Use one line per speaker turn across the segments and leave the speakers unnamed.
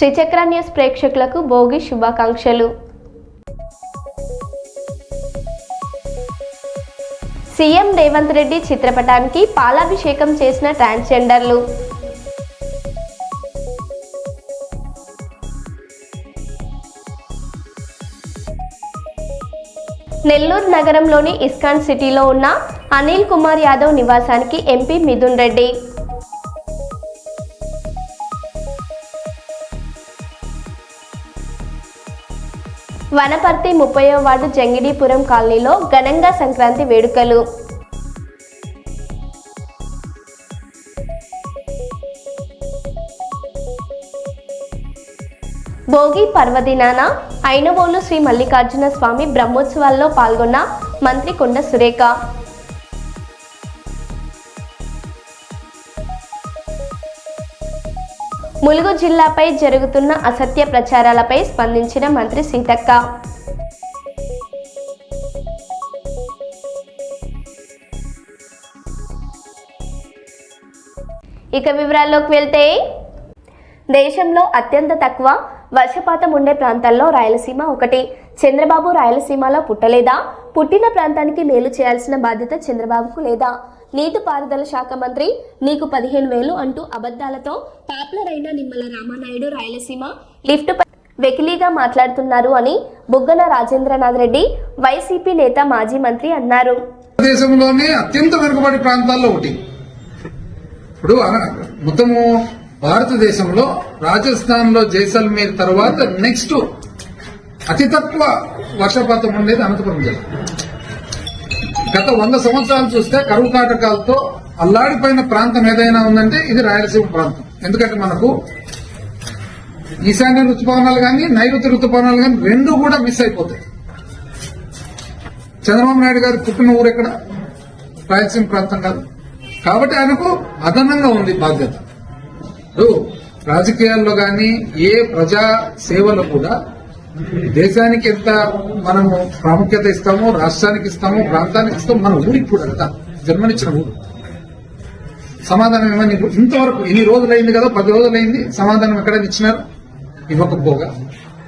శ్రీచక్ర news ప్రేక్షకులకు భోగి శుభాకాంక్షలు. CM Revanth Reddy చిత్రపటానికి పాలాభిషేకం చేసిన ట్రాన్స్జెండర్లు. నెల్లూరు నగరంలోని ఇస్కాన్ సిటీలో ఉన్న అనిల్ కుమార్ యాదవ్ నివాసానికి ఎంపీ మిథున్ రెడ్డి. వనపర్తి ముప్పయో వార్డు జంగిడీపురం కాలనీలో ఘనంగా సంక్రాంతి వేడుకలు. భోగి పర్వదినాన ఐనవోలు శ్రీ మల్లికార్జున స్వామి బ్రహ్మోత్సవాల్లో పాల్గొన్న మంత్రి కొండ సురేఖ. ములుగు జిల్లాపై జరుగుతున్న అసత్య ప్రచారాలపై స్పందించిన మంత్రి సీతక్క. ఇక వివరాల్లోకి వెళ్తే దేశంలో అత్యంత తక్కువ వర్షపాతం ఉండే ప్రాంతాల్లో రాయలసీమ ఒకటి. చంద్రబాబు రాయలసీమలో పుట్టలేదా? పుట్టిన ప్రాంతానికి మేలు చేయాల్సిన బాధ్యత చంద్రబాబుకు లేదా? నీటిపారుదల శాఖ మంత్రి నీకు పదిహేను వేలు అంటూ అబద్ధాలతో పాపులర్ అయిన నిమ్మల రామానాయుడు రాయలసీమ లిఫ్ట్ వెకిలీగా మాట్లాడుతున్నారు అని బుగ్గన రాజేంద్రనాథ్ రెడ్డి వైసీపీ నేత మాజీ మంత్రి అన్నారు.
దేశంలోనే అత్యంత వెనుకబడి ప్రాంతాల్లో ఒకటి. ఇప్పుడు మొత్తము భారతదేశంలో రాజస్థాన్లో జైసల్మేర్ తర్వాత నెక్స్ట్ అతి తక్కువ వర్షపాతం ఉండేది అనంతపురం జిల్లా. గత వంద సంవత్సరాలు చూస్తే కరువు కాటకాలతో అల్లాడిపోయిన ప్రాంతం ఏదైనా ఉందంటే ఇది రాయలసీమ ప్రాంతం. ఎందుకంటే మనకు ఈశాన్య ఋతుపవనాలు కానీ నైరుతి ఋతుపవనాలు కానీ రెండు కూడా మిస్ అయిపోతాయి. చంద్రబాబు నాయుడు గారు పుట్టిన ఊరు ఎక్కడ? రాయలసీమ ప్రాంతం కాదు. కాబట్టి ఆయనకు అదనంగా ఉంది బాధ్యత. రాజకీయాల్లో కానీ ఏ ప్రజా సేవలో కూడా దేశానికి ఎంత మనము ప్రాముఖ్యత ఇస్తామో రాష్ట్రానికి ఇస్తామో ప్రాంతానికి ఇస్తామో మన ఊరికి కూడా అంతా. జన్మనిచ్చిన ఊరు. సమాధానం ఏమని ఇంతవరకు ఇన్ని రోజులైంది కదా పది రోజులైంది సమాధానం ఎక్కడైనా ఇచ్చినారు? ఇవ్వకపోగా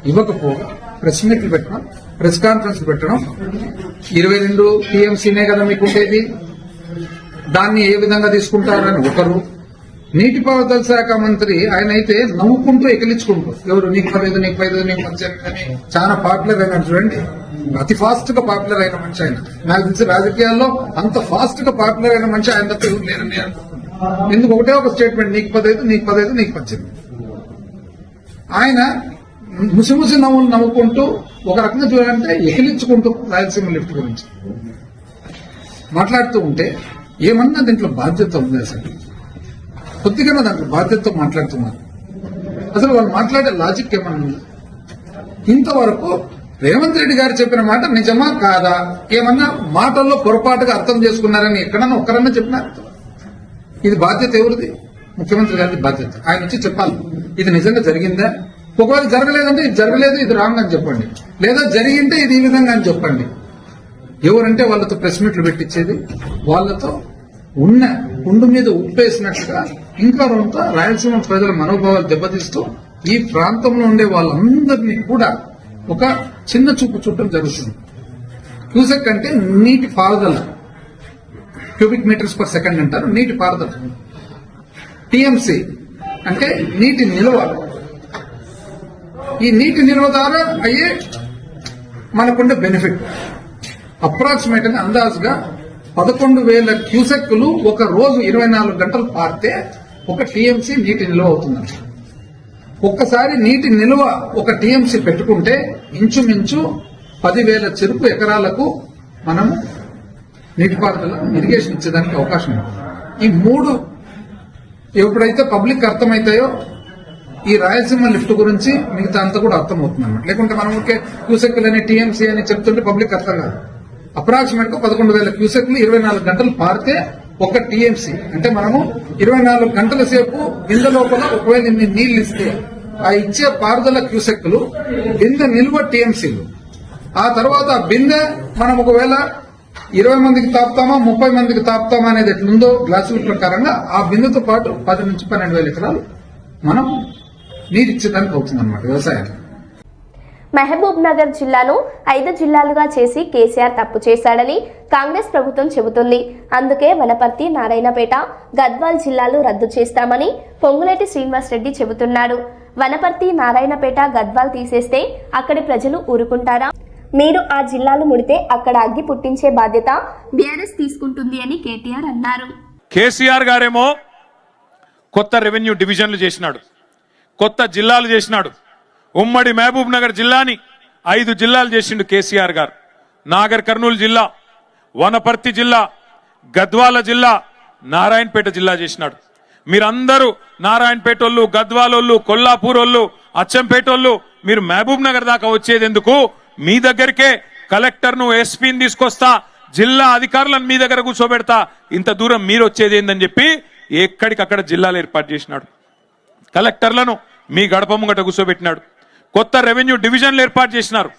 ఇవ్వకపోగా ప్రెస్ మీట్లు పెట్టడం ప్రెస్ కాన్ఫరెన్స్ పెట్టడం ఇరవై రెండు టీఎంసీనే కదా మీకు ఉండేది దాన్ని ఏ విధంగా తీసుకుంటారని ఒకరు నీటిపారుదల శాఖ మంత్రి ఆయన అయితే నవ్వుకుంటూ ఎకిలించుకుంటూ ఎవరు? నీకు పర్లేదు నీకు పర్లేదు నీకు పద్దెనిమిది అని చాలా పాపులర్ అయినాడు చూడండి. అతి ఫాస్ట్గా పాపులర్ అయిన మనిషి ఆయన. నాకు తెలిసి రాజకీయాల్లో అంత ఫాస్ట్గా పాపులర్ అయిన మనిషి ఆయన తప్ప ఎవరు లేరని నేను ఎందుకు? ఒకటే ఒక స్టేట్మెంట్ నీకు పదైదు నీకు పదైదు నీకు పద్దెనిమిది ఆయన ముసిముసి నవ్వులు నవ్వుకుంటూ ఒక రకంగా చూడాలంటే ఎకిలించుకుంటూ రాయలసీమ లిఫ్ట్ గురించి మాట్లాడుతూ ఉంటే ఏమన్నా దీంట్లో బాధ్యత ఉంది అసలు? కొద్దిగా దాంట్లో బాధ్యతతో మాట్లాడుతున్నారు. అసలు వాళ్ళు మాట్లాడే లాజిక్ ఏమన్నా ఇంతవరకు రేవంత్ రెడ్డి గారు చెప్పిన మాట నిజమా కాదా? ఏమన్నా మాటల్లో పొరపాటుగా అర్థం చేసుకున్నారని ఎక్కడన్నా ఒక్కరన్నా చెప్పినారు ఇది బాధ్యత ఎవరిది? ముఖ్యమంత్రి గారిది బాధ్యత. ఆయన వచ్చి చెప్పాలి. ఇది నిజంగా జరిగిందా? ఒకవేళ జరగలేదంటే ఇది జరగలేదు ఇది రాంగ్ అని చెప్పండి. లేదా జరిగింటే ఇది ఈ విధంగా అని చెప్పండి. ఎవరంటే వాళ్ళతో ప్రెస్ మీట్లు పెట్టించేది వాళ్ళతో ఉన్న కుండు మీద ఉప్పేసినట్టుగా ఇంకా కొంత రాయలసీమ ప్రజల మనోభావాలు దెబ్బతీస్తూ ఈ ప్రాంతంలో ఉండే వాళ్ళందరినీ కూడా ఒక చిన్న చూపు చుట్టం జరుగుతుంది. క్యూసెక్ అంటే నీటి పారుదల. క్యూబిక్ మీటర్స్ పర్ సెకండ్ అంటారు. నీటి పారుదల. టిఎంసి అంటే నీటి నిల్వ. ఈ నీటి నిల్వ ద్వారా అయ్యే మనకుండే బెనిఫిట్. అప్రాక్సిమేట్ అందాజుగా పదకొండు వేల క్యూసెక్కులు ఒక రోజు ఇరవై నాలుగు గంటలు పారితే ఒక టీఎంసీ నీటి నిల్వ అవుతుందంట. ఒక్కసారి నీటి నిల్వ ఒక టీఎంసీ పెట్టుకుంటే ఇంచుమించు పదివేల చెరుకు ఎకరాలకు మనము నీటిపారుదల ఇరిగేషన్ ఇచ్చేదానికి అవకాశం ఉంది. ఈ మూడు ఎప్పుడైతే పబ్లిక్ అర్థమవుతాయో ఈ రాయలసీమ లిఫ్ట్ గురించి మిగతా అంతా కూడా అర్థమవుతుంది అన్నమాట లేకుంటే మనం ఊరికే క్యూసెక్లు అని టీఎంసీ అని చెప్తుంటే పబ్లిక్ అర్థం కాదు. అప్రాక్సిమేట్గా పదకొండు వేల క్యూసెక్లు ఇరవై నాలుగు గంటలు పారితే ఒక టీఎంసీ. అంటే మనము ఇరవై నాలుగు గంటల సేపు బిందె లోపల ఒకవేళ ఇన్ని నీళ్ళు ఇస్తే ఆ ఇచ్చే పారుదల క్యూసెక్లు బిందె నిల్వ టీఎంసీలు. ఆ తర్వాత ఆ బిందె మనం ఒకవేళ ఇరవై మందికి తాపుతామా ముప్పై మందికి తాపుతామా అనేది ఎట్లుందో గ్లాసుల ప్రకారంగా ఆ బిందెతో పాటు పది నుంచి పన్నెండు వేల ఎకరాలు మనం నీరు ఇచ్చేదానికి అవుతుంది అనమాట వ్యవసాయానికి.
మహబూబ్ నగర్ జిల్లాను ఐదు జిల్లాలుగా చేసి కేసీఆర్ తప్పు చేశాడని కాంగ్రెస్ ప్రభుత్వం చెబుతుంది. అందుకే వనపర్తి నారాయణపేట గద్వాల్ జిల్లాలు రద్దు చేస్తామని పొంగులేటి శ్రీనివాసరెడ్డి చెబుతున్నాడు. వనపర్తి నారాయణపేట గద్వాల్ తీసేస్తే అక్కడి ప్రజలు ఊరుకుంటారా? మీరు ఆ జిల్లాలు ముడితే అక్కడ అగ్గి పుట్టించే బాధ్యత బీఆర్ఎస్ తీసుకుంటుంది అని కేటీఆర్ అన్నారు.
కేసీఆర్ గారేమో కొత్త రెవెన్యూ డివిజన్లు చేసినాడు. కొత్త జిల్లాలు చేసినాడు. ఉమ్మడి మహబూబ్ నగర్ జిల్లాని ఐదు జిల్లాలు చేసిండు కేసీఆర్ గారు. నాగర్ కర్నూలు జిల్లా వనపర్తి జిల్లా గద్వాల జిల్లా నారాయణపేట జిల్లా చేసినాడు. మీరందరూ నారాయణపేట వాళ్ళు గద్వాలోళ్ళు కొల్లాపూర్ వాళ్ళు అచ్చంపేటోళ్ళు మీరు మహబూబ్ నగర్ దాకా వచ్చేది ఎందుకు మీ దగ్గరికే కలెక్టర్ను ఎస్పీని తీసుకొస్తా జిల్లా అధికారులను మీ దగ్గర కూర్చోబెడతా ఇంత దూరం మీరు వచ్చేది ఏందని చెప్పి ఎక్కడికక్కడ జిల్లాలు ఏర్పాటు చేసినాడు. కలెక్టర్లను మీ గడప ముంగట కూర్చోబెట్టినాడు. కొత్త రెవెన్యూ డివిజన్లు ఏర్పాటు చేసినారు.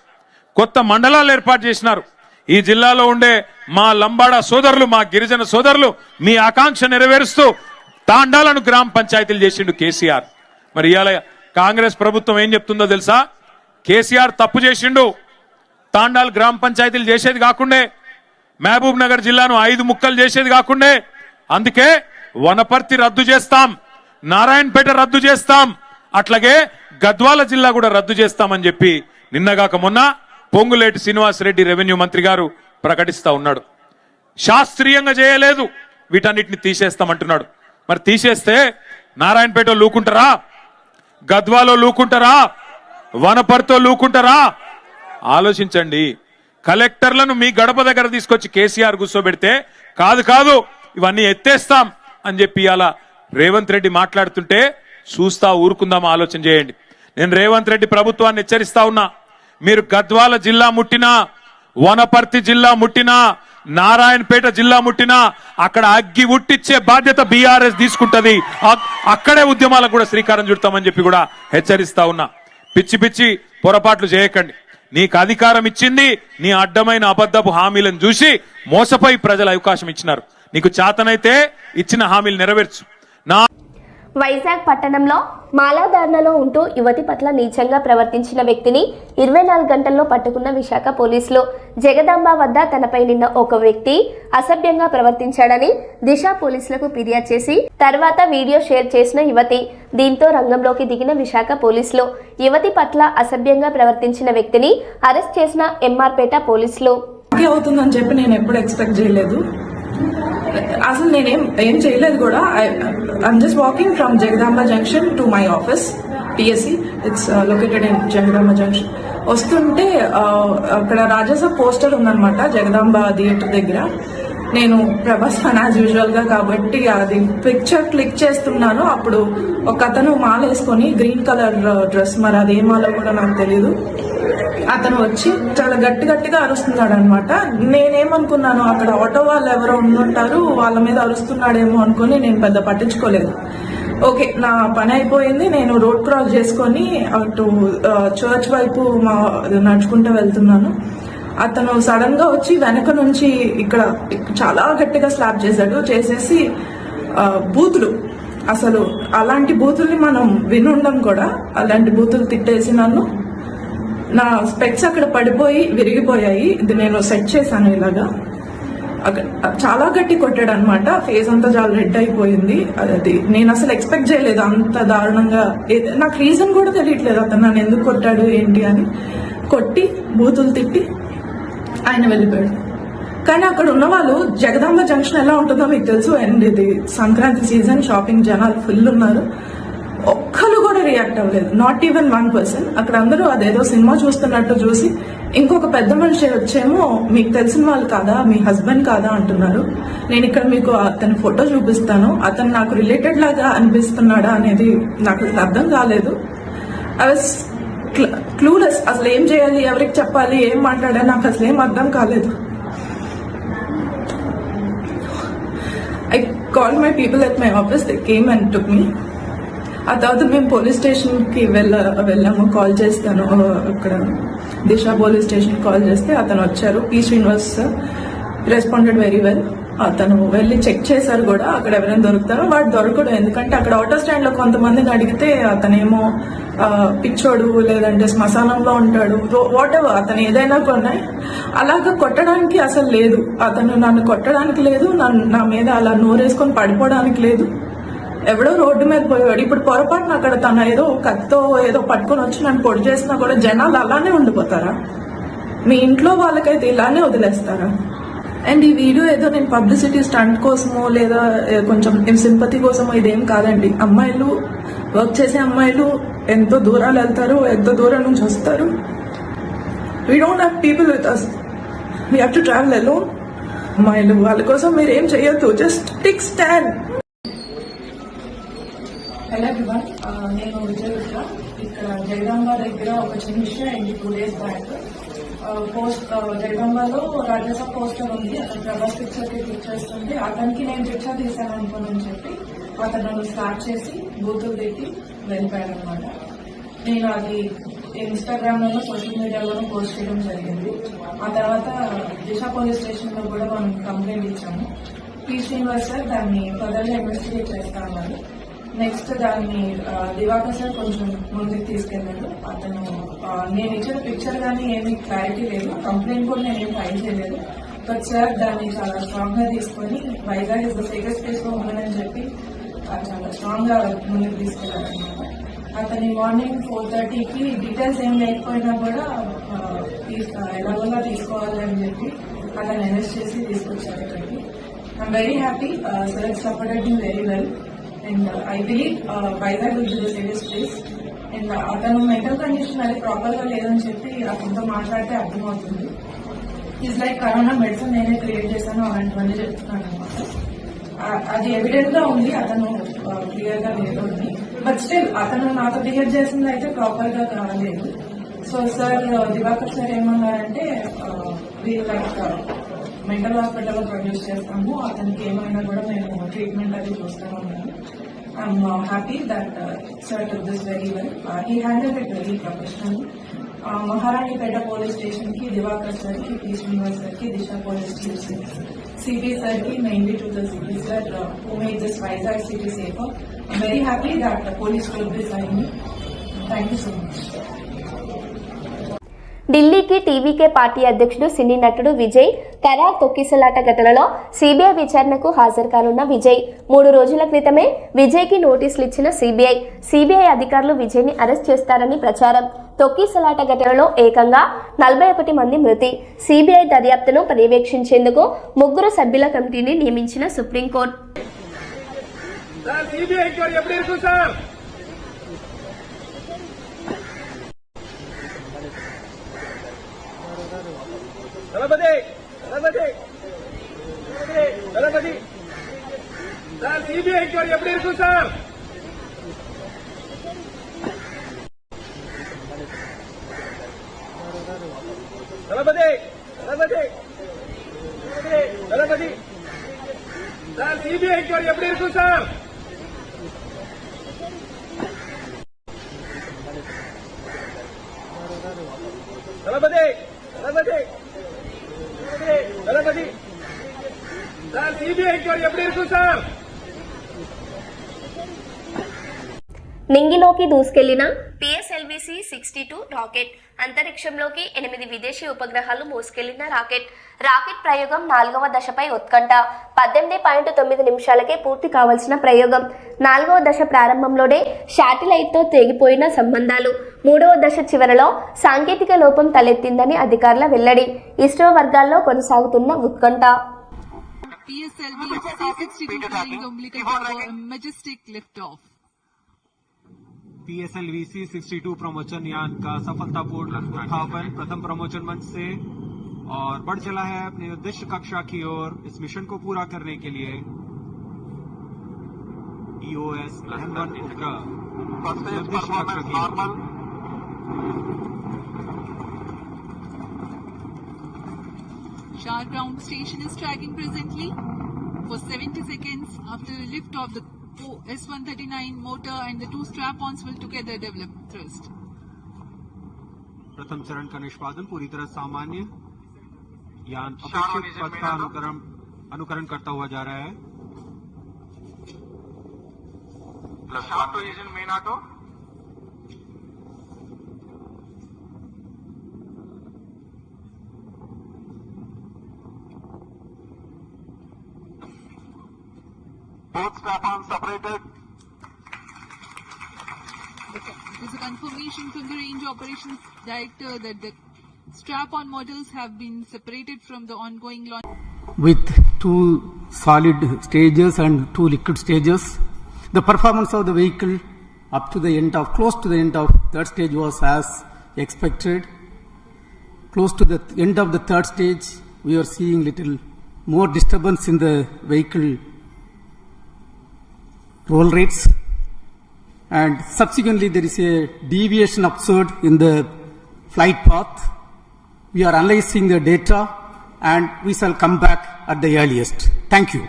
కొత్త మండలాలు ఏర్పాటు చేసినారు. ఈ జిల్లాలో ఉండే మా లంబాడ సోదరులు మా గిరిజన సోదరులు మీ ఆకాంక్ష నెరవేరుస్తూ తాండాలను గ్రామ పంచాయతీలు చేసిండు కేసీఆర్. మరి ఇవాళ కాంగ్రెస్ ప్రభుత్వం ఏం చెప్తుందో తెలుసా? కేసీఆర్ తప్పు చేసిండు. తాండాలు గ్రామ పంచాయతీలు చేసేది కాకుండే మహబూబ్ నగర్ జిల్లాను ఐదు ముక్కలు చేసేది కాకుండే. అందుకే వనపర్తి రద్దు చేస్తాం నారాయణపేట రద్దు చేస్తాం. అట్లాగే గద్వాల జిల్లా కూడా రద్దు చేస్తామని చెప్పి నిన్నగాక మొన్న పొంగులేటి శ్రీనివాస్ రెడ్డి రెవెన్యూ మంత్రి గారు ప్రకటిస్తా ఉన్నాడు. శాస్త్రీయంగా చేయలేదు. వీటన్నిటిని తీసేస్తామంటున్నాడు. మరి తీసేస్తే నారాయణపేట లూకుంటారా గద్వాలో లూకుంటారా వనపర్తో లూకుంటారా ఆలోచించండి. కలెక్టర్లను మీ గడప దగ్గర తీసుకొచ్చి కేసీఆర్ కూర్చోబెడితే కాదు కాదు ఇవన్నీ ఎత్తేస్తాం అని చెప్పి అలా రేవంత్ రెడ్డి మాట్లాడుతుంటే చూస్తా ఊరుకుందాం ఆలోచన చేయండి. నేను రేవంత్ రెడ్డి ప్రభుత్వాన్ని హెచ్చరిస్తా ఉన్నా. మీరు గద్వాల జిల్లా ముట్టినా వనపర్తి జిల్లా ముట్టినా నారాయణపేట జిల్లా ముట్టినా అక్కడ అగ్గి ఉట్టిచ్చే బాధ్యత బీఆర్ఎస్ తీసుకుంటది. అక్కడే ఉద్యమాలకు కూడా శ్రీకారం చుడతామని చెప్పి కూడా హెచ్చరిస్తా ఉన్నా. పిచ్చి పిచ్చి పొరపాట్లు చేయకండి. నీకు అధికారం ఇచ్చింది నీ అడ్డమైన అబద్ధపు హామీలను చూసి మోసపోయి ప్రజలు అవకాశం ఇచ్చినారు. నీకు చేతనైతే ఇచ్చిన హామీలు నెరవేర్చు. నా
వైజాగ్ పట్టణంలో మాలాధారణలో ఉంటూ యువతి పట్ల నీచంగా ప్రవర్తించిన వ్యక్తిని ఇరవై నాలుగు గంటల్లో పట్టుకున్న విశాఖ పోలీసులు. జగదాంబ వద్ద తనపై నిన్న ఒక వ్యక్తి అసభ్యంగా ప్రవర్తించాడని దిశ పోలీసులకు ఫిర్యాదు చేసి తర్వాత వీడియో షేర్ చేసిన యువతి. దీంతో రంగంలోకి దిగిన విశాఖ పోలీసులు యువతి పట్ల అసభ్యంగా ప్రవర్తించిన వ్యక్తిని అరెస్ట్ చేసిన ఎంఆర్పేట పోలీసులు.
అవుతుందని చెప్పి నేను ఎప్పుడు ఎక్స్పెక్ట్ చేయలేదు. అసలు నేనేం ఏం చేయలేదు కూడా. I'm just walking from Jagadamba junction to my office PSC it's located in Jagadamba junction వస్తుంటే uh, అక్కడ రాజస పోస్టర్ ఉందన్నమాట జగదాంబ థియేటర్ దగ్గర. నేను ప్రభాస్ ఫ్యాన్ యాజ్ యూజువల్గా కాబట్టి అది పిక్చర్ క్లిక్ చేస్తున్నాను. అప్పుడు ఒక అతను మాల వేసుకొని గ్రీన్ కలర్ డ్రెస్ మరి అది ఏ కూడా నాకు తెలియదు అతను వచ్చి చాలా గట్టి గట్టిగా అరుస్తున్నాడు అనమాట నేనేమనుకున్నాను అక్కడ ఆటో వాళ్ళు ఎవరో ఉండుంటారు వాళ్ళ మీద అరుస్తున్నాడేమో అనుకుని నేను పెద్ద పట్టించుకోలేదు. ఓకే నా పని అయిపోయింది నేను రోడ్ క్రాస్ చేసుకొని అటు చర్చ్ వైపు మా నడుచుకుంటూ వెళ్తున్నాను. అతను సడన్గా వచ్చి వెనక నుంచి ఇక్కడ చాలా గట్టిగా స్లాప్ చేశాడు చేసేసి బూతులు. అసలు అలాంటి బూతుల్ని మనం వినుండం కూడా అలాంటి బూతులు తిట్టేసి నన్ను నా స్పెక్స్ అక్కడ పడిపోయి విరిగిపోయాయి. ఇది నేను సెట్ చేశాను ఇలాగా. అక్కడ చాలా గట్టి కొట్టాడు అనమాట ఫేస్ అంతా చాలా రెడ్ అయిపోయింది. అది నేను అసలు ఎక్స్పెక్ట్ చేయలేదు అంత దారుణంగా. ఏ- నాకు రీజన్ కూడా తెలియట్లేదు అతను నన్ను ఎందుకు కొట్టాడు ఏంటి అని. కొట్టి బూతులు తిట్టి ఆయన వెళ్ళిపోయాడు. కానీ అక్కడ ఉన్న వాళ్ళు జగదాంబ జంక్షన్ ఎలా ఉంటుందో మీకు తెలుసు. అండ్ ఇది సంక్రాంతి సీజన్ షాపింగ్ జనాలు ఫుల్ ఉన్నారు. రియాక్ట్ అవ్వలేదు. నాట్ ఈవెన్ వన్ పర్సన్ అక్కడ అందరూ అదేదో సినిమా చూస్తున్నట్టు చూసి ఇంకొక పెద్ద మనిషి వచ్చేమో మీకు తెలిసిన వాళ్ళు కాదా? మీ హస్బెండ్ కాదా? అంటున్నారు. నేను ఇక్కడ మీకు అతని ఫోటో చూపిస్తాను. అతను నాకు రిలేటెడ్ లాగా అనిపిస్తున్నాడా అనేది నాకు అర్థం కాలేదు. ఐ వాస్ క్లూలెస్ అసలు ఏం చేయాలి? ఎవరికి చెప్పాలి? ఏం మాట్లాడాలి? నాకు అసలు ఏం అర్థం కాలేదు. I call my people at my office they came and took me ఆ తర్వాత మేము పోలీస్ స్టేషన్కి వెళ్ళ వెళ్ళాము కాల్ చేస్తాను. అక్కడ దిశ పోలీస్ స్టేషన్ కాల్ చేస్తే అతను వచ్చారు. P Srinivas responded very well అతను వెళ్ళి చెక్ చేశారు కూడా. అక్కడ ఎవరైనా దొరుకుతారో? వాడు దొరకడు. ఎందుకంటే అక్కడ ఆటో స్టాండ్లో కొంతమందిని అడిగితే అతనేమో పిచ్చోడు లేదంటే శ్మశానంలో ఉంటాడు. వాట్ ఎవర్ అతను ఏదైనా కొన్నాయి అలాగా కొట్టడానికి అసలు లేదు. అతను నన్ను కొట్టడానికి లేదు. నన్ను నా మీద అలా నోరేసుకొని పడిపోవడానికి లేదు. ఎవడో రోడ్డు మీద పోయాడు ఇప్పుడు పొరపాటున అక్కడ తన ఏదో కత్తితో ఏదో పట్టుకొని వచ్చి నన్ను పొడి చేసినా కూడా జనాలు అలానే ఉండిపోతారా? మీ ఇంట్లో వాళ్ళకైతే ఇలానే వదిలేస్తారా? అండ్ ఈ వీడియో ఏదో నేను పబ్లిసిటీ స్టంట్ కోసమో లేదా కొంచెం సింపతి కోసమో ఇదేం కాదండి. అమ్మాయిలు వర్క్ చేసే అమ్మాయిలు ఎంతో దూరాలు వెళ్తారు ఎంతో దూరం నుంచి వస్తారు. We don't have people with us we have to travel ఎలో అమ్మాయిలు వాళ్ళ కోసం మీరు ఏం చేయొద్దు just tick stand hello everyone uh, నేను విజయ్ ఇక్కడ జగదాంబ దగ్గర ఒక చిన్న విషయం అయింది two days back? Uh, post uh, జగదాంబలో రాజ్యసభ పోస్టర్ ఉంది. అతను ప్రభాస్ పిక్చర్కి క్లిక్ చేస్తుంటే అతనికి నేను పిక్చర్ తీశాను అనుకోనని చెప్పి అతను నన్ను స్టార్ట్ చేసి బూతులు పెట్టి వెళ్ళిపోయాడు అనమాట నేను అది ఇన్స్టాగ్రామ్ లోనూ సోషల్ మీడియాలోనూ పోస్ట్ చేయడం జరిగింది. ఆ తర్వాత దిశ పోలీస్ స్టేషన్లో కూడా మనం కంప్లైంట్ ఇచ్చాము. పి శ్రీనివాస్ సార్ దాన్ని ఫర్దర్గా ఇన్వెస్టిగేట్ చేస్తామని నెక్స్ట్ దాన్ని దివాకర్ సార్ కొంచెం ముందుకు తీసుకెళ్ళాడు అతను నేను ఇచ్చిన పిక్చర్ కానీ ఏమీ క్లారిటీ లేదు. కంప్లైంట్ కూడా నేను ఏం ఫైల్ చేయలేదు. బట్ సార్ దాన్ని చాలా స్ట్రాంగ్గా తీసుకొని వైజాగ్ ఇస్ ద సేఫెస్ట్ ప్లేస్లో ఉండదని చెప్పి చాలా స్ట్రాంగ్గా ముందుకు తీసుకెళ్ళారు అనమాట అతని మార్నింగ్ ఫోర్ థర్టీకి డీటెయిల్స్ ఏం లేకపోయినా కూడా ఎలాగోలా తీసుకోవాలని చెప్పి అతను అరెస్ట్ చేసి తీసుకొచ్చారు ఇక్కడికి. I'm very happy sir supported very well and I believe Vizag will be the safest place and అతను మెంటల్ కండిషన్ అది ప్రాపర్గా లేదని చెప్పి అతనితో మాట్లాడితే అర్థమవుతుంది. ఈజ్ లైక్ కరోనా మెడిసిన్ నేనే క్రియేట్ చేశాను అలాంటివన్నీ చెప్తున్నాను అనమాట. అది ఎవిడెంట్గా ఉంది అతను uh, క్లియర్గా లేదు అని. బట్ స్టిల్ అతను నాతో బిహేవ్ చేసింది అయితే ప్రాపర్గా కాలేదు. So sir uh, Diwakar sir ఏమన్నారంటే వీళ్ళు లైక్ మెంటల్ హాస్పిటల్లో ప్రొడ్యూస్ చేస్తాము. అతనికి ఏమైనా కూడా మేము ట్రీట్మెంట్ అది చూస్తాము అన్నారు I'm happy that sir to this very well he handle it very professional Maharanipeta police స్టేషన్కి దివాకర్ సార్కి పి శ్రీనివాస్ సార్కి దిశ పోలీస్ స్టేషన్ సిబి సార్కి mainly to the CB sir who made this Vizag city safer very happy that police will be sign thank you so much
ఢిల్లీకి TVK party అధ్యక్షుడు cine నటుడు విజయ్ ఖరార్ తొక్కిసలాట ఘటనలో CBI విచారణకు హాజరు కానున్న విజయ్. మూడు రోజుల క్రితమే విజయ్కి నోటీసులు ఇచ్చిన సిబిఐ. సిబిఐ అధికారులు విజయ్ని అరెస్ట్ చేస్తారని ప్రచారం. తొక్కిసలాట ఘటనలో ఏకంగా నలభై ఒకటి మంది మృతి. సిబిఐ దర్యాప్తును పర్యవేక్షించేందుకు ముగ్గురు సభ్యుల కమిటీని నియమించిన సుప్రీంకోర్టు
సార్ సిబిఐ ఎంక్వైరీ ఎప్పుడు ఇరుకు sir Thalapathy Thalapathy Thalapathy sir CBI enquiry ఎప్పుడు ఇరుకు sir Thalapathy Thalapathy Thalapathy sir CBI enquiry ఎప్పుడు ఇరుకు sir Thalapathy Thalapathy Thalapathy sir CBI enquiry ఎప్పుడు
నింగిలోకి దూసుకెళ్ళిన పిఎస్ఎల్విసి సిక్స్టీ టూ రాకెట్. అంతరిక్షంలోకి ఎనిమిది విదేశీ ఉపగ్రహాలు మోసుకెళ్ళిన రాకెట్. రాకెట్ ప్రయోగం నాలుగవ దశపై ఉత్కంఠ. పద్దెనిమిది పాయింట్ తొమ్మిది నిమిషాలకే పూర్తి కావాల్సిన ప్రయోగం. నాలుగవ దశ ప్రారంభంలోనే శాటిలైట్తో తెగిపోయిన సంబంధాలు. మూడవ దశ చివరలో సాంకేతిక లోపం తలెత్తిందని అధికారుల వెల్లడి. ఇస్రో వర్గాల్లో కొనసాగుతున్న ఉత్కంఠ.
PSLV C62 flying umbilical for a majestic liftoff.
PSLV C sixty two प्रमोचन यान का सफलतापूर्ण उत्थापन प्रथम प्रमोचन मंच से और बढ़ चला है अपने उद्देश्य कक्षा की ओर इस मिशन को पूरा करने के लिए। ईओएस वन उपग्रह निर्दिष्ट कक्षा की।
Shah ground station is tracking presently for 70 seconds after the lift of the S139 motor and the two strap-ons will together develop thrust.
प्रथम चरण का निष्पादन पूरी तरह सामान्य यान अपेक्षित पथ का अनुक्रम अनुकरण करता हुआ जा रहा है main auto Both platforms separated.
There's a confirmation from the range operations director that the strap-on models have been separated from the ongoing launch.
with two solid stages and two liquid stages. The performance of the vehicle up to the end of, close to the end of third stage was as expected. Close to the end of the third stage, we are seeing little more disturbance in the vehicle roll rates. And subsequently, there is a deviation observed in the flight path. We are analyzing the data and we shall come back at the earliest. Thank you.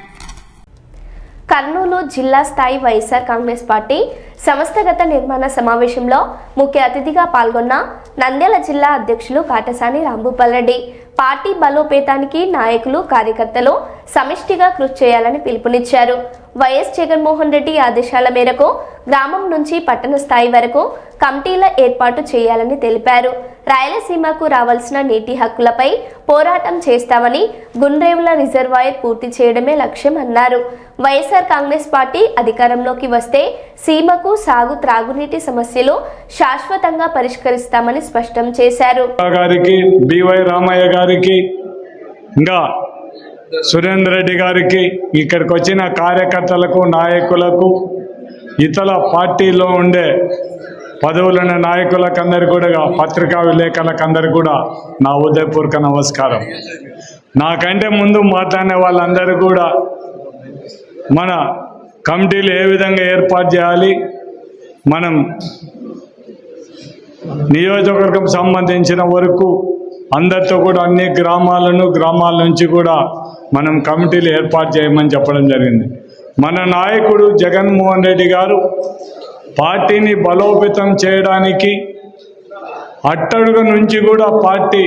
Kurnool జిల్లా స్థాయి YSR Congress party సంస్థగత నిర్మాణ సమావేశంలో ముఖ్య అతిథిగా పాల్గొన్న నంద్యాల జిల్లా అధ్యక్షులు Katasani Rambhupal Reddy party బలోపేతానికి నాయకులు కార్యకర్తలు సమిష్టిగా కృషి చేయాలని పిలుపునిచ్చారు. వైఎస్ జగన్మోహన్ రెడ్డి ఆదేశాల మేరకు గ్రామం నుంచి పట్టణ స్థాయి వరకు కమిటీల ఏర్పాటు చేయాలని తెలిపారు. రాయలసీమకు రావాల్సిన నీటి హక్కులపై పోరాటం చేస్తామని గుండ్రేవుల రిజర్వాయర్ పూర్తి చేయడమే లక్ష్యం అన్నారు. వైఎస్ఆర్ కాంగ్రెస్ పార్టీ అధికారంలోకి వస్తే సీమకు సాగు త్రాగునీటి సమస్యలు శాశ్వతంగా పరిష్కరిస్తామని స్పష్టం చేశారు.
గారికి బివై రామయ్య గారికి ఇంకా సురేందర్ రెడ్డి గారికి ఇక్కడికి వచ్చిన కార్యకర్తలకు నాయకులకు ఇతర పార్టీలో ఉండే పదవులున్న నాయకులకు అందరు కూడా పత్రికా విలేకరులకు అందరు కూడా నా ఉదయపూర్వక నమస్కారం. నాకంటే ముందు మాట్లాడిన వాళ్ళందరూ కూడా మన కమిటీలు ఏ విధంగా ఏర్పాటు చేయాలి? మనం నియోజకవర్గం సంబంధించిన వరకు అందరితో కూడా అన్ని గ్రామాలను గ్రామాల నుంచి కూడా మనం కమిటీలు ఏర్పాటు చేయమని చెప్పడం జరిగింది. మన నాయకుడు జగన్మోహన్ రెడ్డి గారు పార్టీని బలోపేతం చేయడానికి అట్టడుగు నుంచి కూడా పార్టీ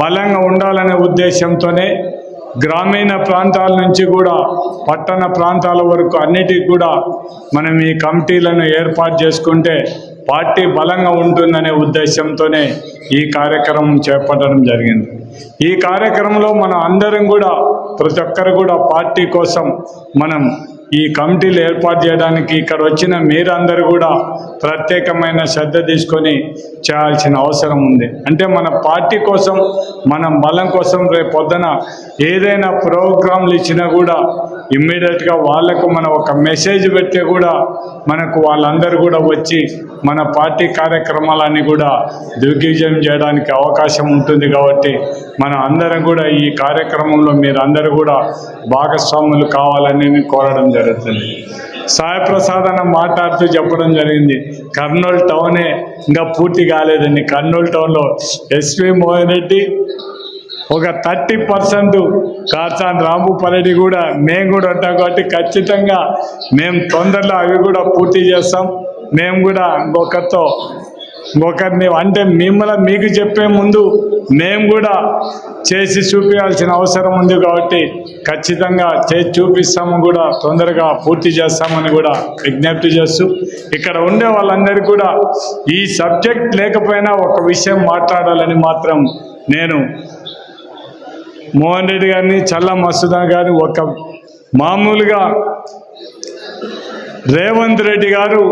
బలంగా ఉండాలనే ఉద్దేశంతోనే గ్రామీణ ప్రాంతాల నుంచి కూడా పట్టణ ప్రాంతాల వరకు అన్నిటికి కూడా మనం ఈ కమిటీలను ఏర్పాటు చేసుకుంటే పార్టీ బలంగా ఉంటుందనే ఉద్దేశంతోనే ఈ కార్యక్రమం చేపట్టడం జరిగింది. ఈ కార్యక్రమంలో మనం అందరం కూడా ప్రతి ఒక్కరు కూడా పార్టీ కోసం మనం ఈ కమిటీలు ఏర్పాటు చేయడానికి ఇక్కడ వచ్చిన మీరందరూ కూడా ప్రత్యేకమైన శ్రద్ధ తీసుకొని చేయాల్సిన అవసరం ఉంది. అంటే మన పార్టీ కోసం మనం బలం కోసం రేపు పొద్దున ఏదైనా ప్రోగ్రాంలు ఇచ్చినా కూడా ఇమ్మీడియట్గా వాళ్ళకు మనం ఒక మెసేజ్ పెడితే కూడా మనకు వాళ్ళందరూ కూడా వచ్చి మన పార్టీ కార్యక్రమాలన్నీ కూడా దిగ్విజయం చేయడానికి అవకాశం ఉంటుంది కాబట్టి మన అందరం కూడా ఈ కార్యక్రమంలో మీరందరూ కూడా భాగస్వాములు కావాలని కోరడం జరుగుతుంది. సాయప్రసాద్ అన్న మాట్లాడుతూ చెప్పడం జరిగింది. కర్నూలు టౌనే ఇంకా పూర్తి కాలేదండి. కర్నూలు టౌన్లో ఎస్వి మోహన్ రెడ్డి ఒక థర్టీ పర్సెంట్ కార్చాన్ రాంభూపారెడ్డి కూడా మేము కూడా ఉంటాం కాబట్టి ఖచ్చితంగా మేము తొందరలో అవి కూడా పూర్తి చేస్తాం. మేము కూడా ఇంకొకరితో ఇంకొకరిని అంటే మిమ్మల్ని మీకు చెప్పే ముందు మేము కూడా చేసి చూపించాల్సిన అవసరం ఉంది కాబట్టి ఖచ్చితంగా చేసి చూపిస్తాము కూడా తొందరగా పూర్తి చేస్తామని కూడా విజ్ఞప్తి చేస్తూ ఇక్కడ ఉండే వాళ్ళందరికీ కూడా ఈ సబ్జెక్ట్ లేకపోయినా ఒక విషయం మాట్లాడాలని మాత్రం నేను మోహన్ రెడ్డి గారిని చల్ల మస్తుదా గారిని ఒక మామూలుగా రేవంత్ రెడ్డి గారు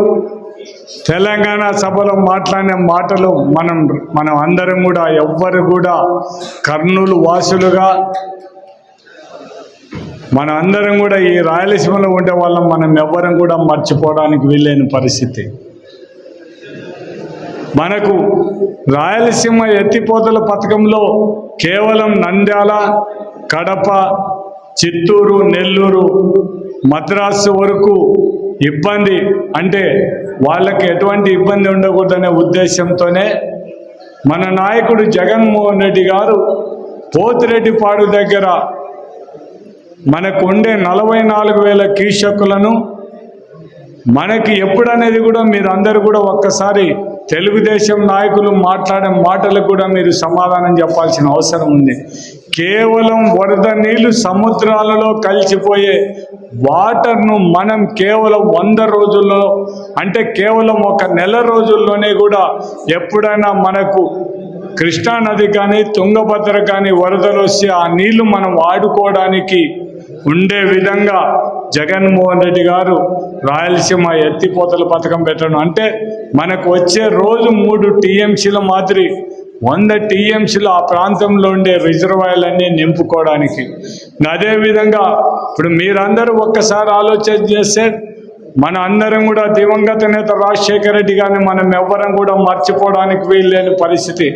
తెలంగాణ సభలో మాట్లాడిన మాటలు మనం మనం అందరం కూడా ఎవ్వరు కూడా కర్నూలు వాసులుగా మన అందరం కూడా ఈ రాయలసీమలో ఉండే వాళ్ళం మనం ఎవ్వరం కూడా మర్చిపోవడానికి వీలైన పరిస్థితి. మనకు రాయలసీమ ఎత్తిపోతల పథకంలో కేవలం నంద్యాల కడప చిత్తూరు నెల్లూరు మద్రాసు వరకు ఇబ్బంది. అంటే వాళ్ళకి ఎటువంటి ఇబ్బంది ఉండకూడదనే ఉద్దేశంతోనే మన నాయకుడు జగన్మోహన్ రెడ్డి గారు పోతిరెడ్డిపాడు దగ్గర మనకు ఉండే నలభై నాలుగు వేల కీషకులను మనకి ఎప్పుడనేది కూడా మీరు అందరూ కూడా ఒక్కసారి తెలుగుదేశం నాయకులు మాట్లాడే మాటలకు కూడా మీరు సమాధానం చెప్పాల్సిన అవసరం ఉంది. కేవలం వరద నీళ్ళు సముద్రాలలో కలిసిపోయే వాటర్ను మనం కేవలం వంద రోజుల్లో అంటే కేవలం ఒక నెల రోజుల్లోనే కూడా ఎప్పుడైనా మనకు కృష్ణానది కానీ తుంగభద్ర కానీ వరదలు వస్తే ఆ నీళ్ళు మనం వాడుకోవడానికి ఉండే విధంగా జగన్మోహన్ రెడ్డి గారు రాయలసీమ ఎత్తిపోతల పథకం పెట్టడం అంటే మనకు వచ్చే రోజు మూడు టీఎంసీల మాదిరి వంద టీఎంసీలు ఆ ప్రాంతంలో ఉండే రిజర్వాయర్లన్నీ నింపుకోవడానికి. అదేవిధంగా ఇప్పుడు మీరందరూ ఒక్కసారి ఆలోచన చేస్తే మన అందరం కూడా దివంగత నేత రాజశేఖర రెడ్డి గారిని మనం ఎవ్వరం కూడా మర్చిపోవడానికి వీల్లేని పరిస్థితి.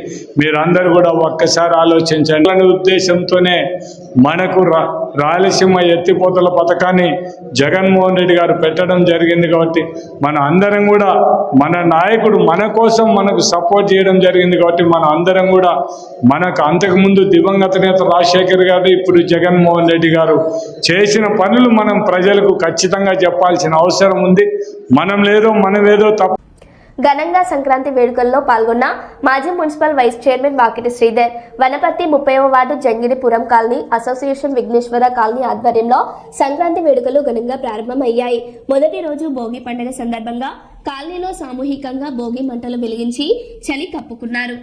మీరందరూ కూడా ఒక్కసారి ఆలోచించండి. అనే ఉద్దేశంతోనే మనకు రా రాయలసీమ ఎత్తిపోతల పథకాన్ని జగన్మోహన్ రెడ్డి గారు పెట్టడం జరిగింది కాబట్టి మన అందరం కూడా మన నాయకుడు మన కోసం మనకు సపోర్ట్ చేయడం జరిగింది కాబట్టి మన అందరం కూడా మనకు అంతకుముందు దివంగత నేత రాజశేఖర్ గారు ఇప్పుడు జగన్మోహన్ రెడ్డి గారు చేసిన పనులు మనం ప్రజలకు ఖచ్చితంగా చెప్పాల్సిన అవసరం ఉంది. మనం లేదో మనమేదో తప్ప
ఘనంగా సంక్రాంతి వేడుకల్లో పాల్గొన్న మాజీ municipal vice chairman Vakiti Sridhar Wanaparthy ముప్పైవ ward Jangiripuram colony association Vighneshwara colony ఆధ్వర్యంలో సంక్రాంతి వేడుకలు ఘనంగా ప్రారంభమయ్యాయి. మొదటి రోజు భోగి పండుగ సందర్భంగా కాలనీలో సామూహికంగా భోగి మంటలు వెలిగించి చలి కప్పుకున్నారు.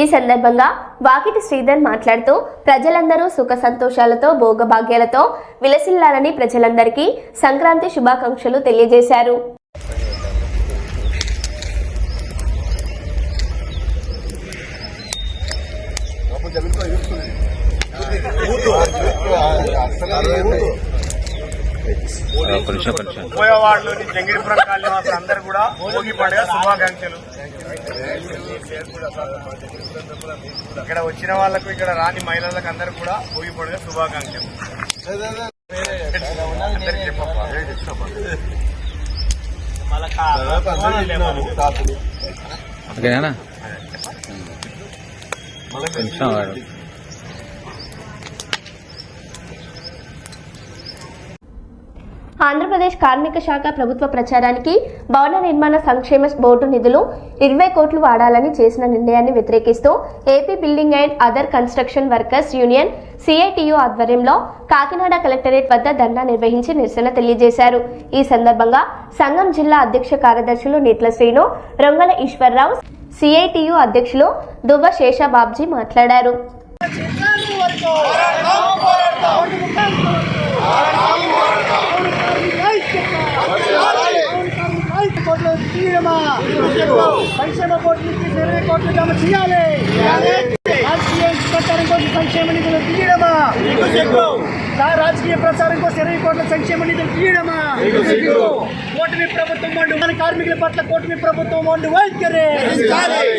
ఈ సందర్భంగా వాకిటి శ్రీధర్ మాట్లాడుతూ ప్రజలందరూ సుఖ సంతోషాలతో భోగభాగ్యాలతో విలసిల్లాలని ప్రజలందరికీ సంక్రాంతి శుభాకాంక్షలు తెలియజేశారు.
ఉపయోగవాడలోని జంగిరిపురం కాలనీ వాసులు అందరు కూడా భోగి పండుగ శుభాకాంక్షలు. ఇక్కడ వచ్చిన వాళ్ళకు ఇక్కడ రాని మహిళలకు అందరు కూడా భోగి పండుగ శుభాకాంక్షలు. అందరికీ చెప్పప్పా. మళ్ళా
ఆంధ్రప్రదేశ్ కార్మిక శాఖ ప్రభుత్వ ప్రచారానికి భవన నిర్మాణ సంక్షేమ బోర్డు నిధులు ఇరవై కోట్లు వాడాలని చేసిన నిర్ణయాన్ని వ్యతిరేకిస్తూ AP building and other construction workers union CITU ఆధ్వర్యంలో కాకినాడ కలెక్టరేట్ వద్ద ధర్నా నిర్వహించి నిరసన తెలియజేశారు. ఈ సందర్భంగా సంఘం జిల్లా అధ్యక్ష కార్యదర్శులు నీట్ల శ్రీను రొంగల ఈశ్వరరావు సిఐటియు అధ్యక్షులు దువ్వ శేషబాబ్జీ మాట్లాడారు.
సంక్షేమ కోట్లు ఇరవై కోట్లు జమ చేయాలి రాజకీయ ప్రచారం కోసం సంక్షేమ నిధులు తీయడమా? రాజకీయ ప్రచారం కోసం ఇరవై కోట్ల సంక్షేమ నిధులు తీయడమా? కూటమి ప్రభుత్వం వండు మన కార్మికుల పట్ల కూటమి ప్రభుత్వం వండు వైఖరి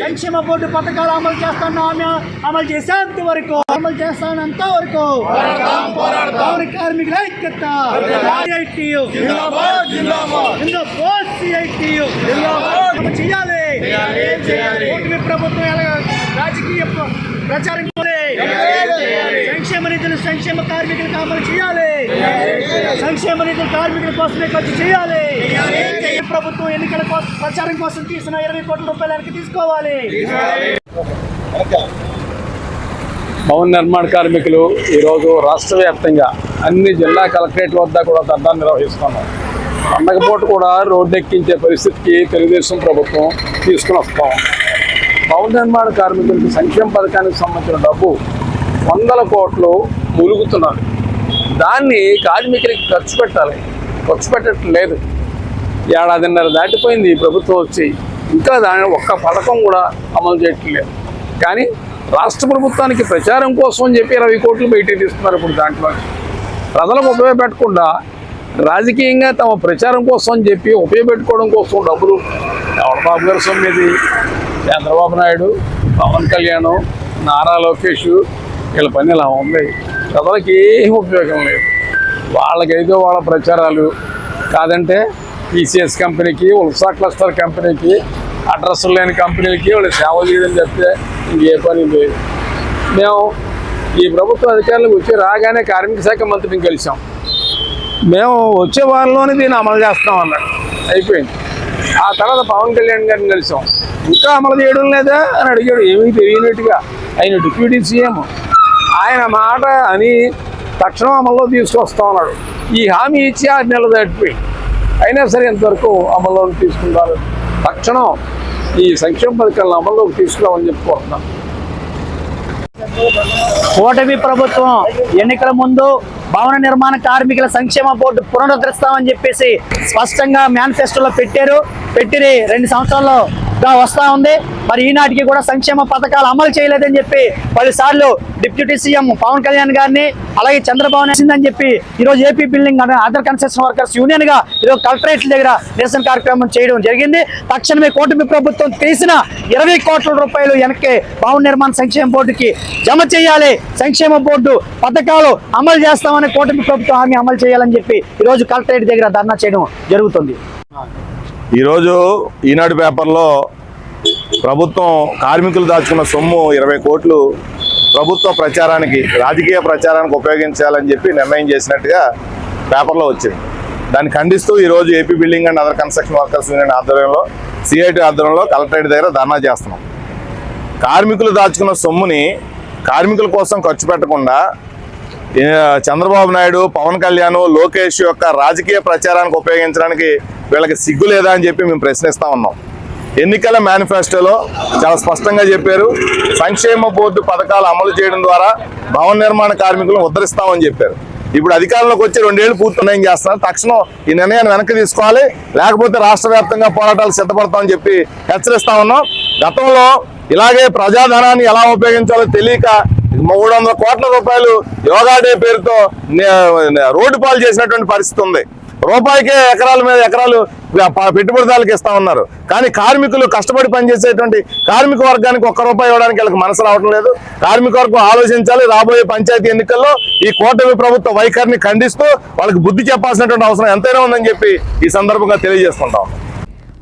సంక్షేమ బోర్డు పథకాలు అమలు చేస్తాను ఆమె అమలు చేసేంత వరకు అమలు చేస్తానంత వరకు పౌర కార్మికుల ఐక్యత. చేయాలి. కూటమి ప్రభుత్వం ఎలా రాజకీయ ప్ర- ప్రచారం. సంక్షేమ నిధులు కార్మికులకు అమలు చేయాలి. సంక్షేమ నిధులు కార్మికుల కోసమే ఖర్చు చేయాలి. ప్రభుత్వం ఎన్నికల కోసం ప్రచారం కోసం తీసిన ఇరవై కోట్ల రూపాయలకి తీసుకోవాలి.
భవన నిర్మాణ కార్మికులు ఈరోజు రాష్ట్ర వ్యాప్తంగా అన్ని జిల్లా కలెక్టరేట్ వద్ద కూడా ధర్నా నిర్వహిస్తున్నాం. పండగపూట కూడా రోడ్డు ఎక్కించే పరిస్థితికి తెలుగుదేశం ప్రభుత్వం తీసుకుని వస్తాం భవన నిర్మాణ కార్మికులకు సంక్షేమ పథకానికి సంబంధించిన డబ్బు వందల కోట్లు ములుగుతున్నారు. దాన్ని కార్మికులకి ఖర్చు పెట్టాలి. ఖర్చు పెట్టడం లేదు ఏడాదిన్నర దాటిపోయింది ప్రభుత్వం వచ్చి. ఇంకా దాని ఒక్క పథకం కూడా అమలు చేయట్లేదు. కానీ రాష్ట్ర ప్రభుత్వానికి ప్రచారం కోసం అని చెప్పి ఇరవై కోట్లు బయటికి తీస్తున్నారు ఇప్పుడు దాంట్లో. ప్రజలకు ఉపయోగపెట్టకుండా రాజకీయంగా తమ ప్రచారం కోసం అని చెప్పి ఉపయోగపెట్టుకోవడం కోసం డబ్బులు ఎవడ బాబు గారి సొమ్మిది చంద్రబాబు నాయుడు పవన్ కళ్యాణ్ నారా లోకేష్ వీళ్ళ పని ఇలా ఉంది. ప్రజలకి ఏం ఉపయోగం లేదు. వాళ్ళకైతే వాళ్ళ ప్రచారాలు కాదంటే టీసీఎస్ కంపెనీకి ఉల్సా క్లస్టర్ కంపెనీకి అడ్రస్ లేని కంపెనీలకి వాళ్ళు సేవ చేయదని చెప్తే ఇంకే పని లేదు. మేము ఈ ప్రభుత్వ అధికారులకు వచ్చి రాగానే కార్మిక శాఖ మంత్రిని కలిసాం. మేము వచ్చే వారంలోనే దీన్ని అమలు చేస్తాం అన్నాడు. అయిపోయింది. ఆ తర్వాత పవన్ కళ్యాణ్ గారిని కలిసాం. ఇంకా అమలు చేయడం లేదా అని అడిగాడు. ఏమీ తెలియనట్టుగా. ఆయన డిప్యూటీ సీఎం ఆయన మాట అని తక్షణం అమల్లో తీసుకొస్తా ఉన్నాడు. ఈ హామీ ఇచ్చి ఆరు నెలలు దాటిపోయి అయినా సరే ఇంతవరకు అమల్లో తీసుకుంటారు. తక్షణం ఈ సంక్షేమ పథకాలను అమల్లోకి తీసుకురామని చెప్పుకుంటున్నాం.
కూటమి ప్రభుత్వం ఎన్నికల ముందు భవన నిర్మాణ కార్మికుల సంక్షేమ బోర్డు పునరుద్ధరిస్తామని చెప్పేసి స్పష్టంగా మేనిఫెస్టోలో పెట్టారు. పెట్టిన రెండు సంవత్సరాల్లో వస్తూ వస్తా ఉంది. మరి ఈనాటికి కూడా సంక్షేమ పథకాలు అమలు చేయలేదని చెప్పి పలుసార్లు డిప్యూటీ సీఎం పవన్ కళ్యాణ్ గారిని అలాగే చంద్రబాబు నాయుడు చెప్పి ఈరోజు AP building other construction workers యూనియన్గా ఈరోజు కలెక్టరేట్ దగ్గర నిరసన కార్యక్రమం చేయడం జరిగింది. తక్షణమే కూటమి ప్రభుత్వం తీసిన ఇరవై కోట్ల రూపాయలు వెనక్కి భవన నిర్మాణ సంక్షేమ బోర్డుకి జమ చేయాలి. సంక్షేమ బోర్డు పథకాలు అమలు చేస్తామని కూటమి ప్రభుత్వం హామీ అమలు చేయాలని చెప్పి ఈరోజు కలెక్టరేట్ దగ్గర ధర్నా చేయడం జరుగుతుంది.
ఈరోజు ఈనాడు పేపర్లో ప్రభుత్వం కార్మికులు దాచుకున్న సొమ్ము ఇరవై కోట్లు ప్రభుత్వ ప్రచారానికి రాజకీయ ప్రచారానికి ఉపయోగించాలని చెప్పి నిర్ణయం చేసినట్టుగా పేపర్లో వచ్చింది. దాన్ని ఖండిస్తూ ఈరోజు AP building and other construction workers union ఆధ్వర్యంలో సిఐటి ఆధ్వర్యంలో కలెక్టరేట్ దగ్గర ధర్నా చేస్తున్నాం. కార్మికులు దాచుకున్న సొమ్ముని కార్మికుల కోసం ఖర్చు పెట్టకుండా చంద్రబాబు నాయుడు పవన్ కళ్యాణ్ లోకేష్ యొక్క రాజకీయ ప్రచారానికి ఉపయోగించడానికి వీళ్ళకి సిగ్గు లేదా అని చెప్పి మేము ప్రశ్నిస్తా ఉన్నాం. ఎన్నికల మేనిఫెస్టోలో చాలా స్పష్టంగా చెప్పారు. సంక్షేమ బోర్డు పథకాలు అమలు చేయడం ద్వారా భవన నిర్మాణ కార్మికులను ఉద్ధరిస్తామని చెప్పారు. ఇప్పుడు అధికారంలోకి వచ్చి రెండేళ్ళు పూర్తి నిర్ణయం చేస్తున్నారు? తక్షణం ఈ నిర్ణయాన్ని వెనక్కి తీసుకోవాలి. లేకపోతే రాష్ట్ర వ్యాప్తంగా పోరాటాలు సిద్ధపడతామని చెప్పి హెచ్చరిస్తా ఉన్నాం. గతంలో ఇలాగే ప్రజాధనాన్ని ఎలా ఉపయోగించాలో తెలియక మూడు వందల కోట్ల రూపాయలు యోగా డే పేరుతో నే- రోడ్డు పాలు చేసినటువంటి పరిస్థితి ఉంది. రూపాయికే ఎకరాల మీద ఎకరాలు పెట్టుబడిదారులకు ఇస్తా ఉన్నారు. కానీ కార్మికులు కష్టపడి పనిచేసేటువంటి కార్మిక వర్గానికి ఒక్క రూపాయి ఇవ్వడానికి వాళ్ళకి మనసు రావడం లేదు. కార్మిక వర్గం ఆలోచించాలి రాబోయే పంచాయతీ ఎన్నికల్లో ఈ కూటమి ప్రభుత్వ వైఖరిని ఖండిస్తూ వాళ్ళకి బుద్ధి చెప్పాల్సినటువంటి అవసరం ఎంతైనా ఉందని చెప్పి ఈ సందర్భంగా తెలియజేసుకుంటాం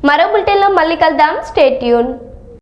మరో బులెటిన్లో మళ్ళీ కలుద్దాం. స్టేట్యూన్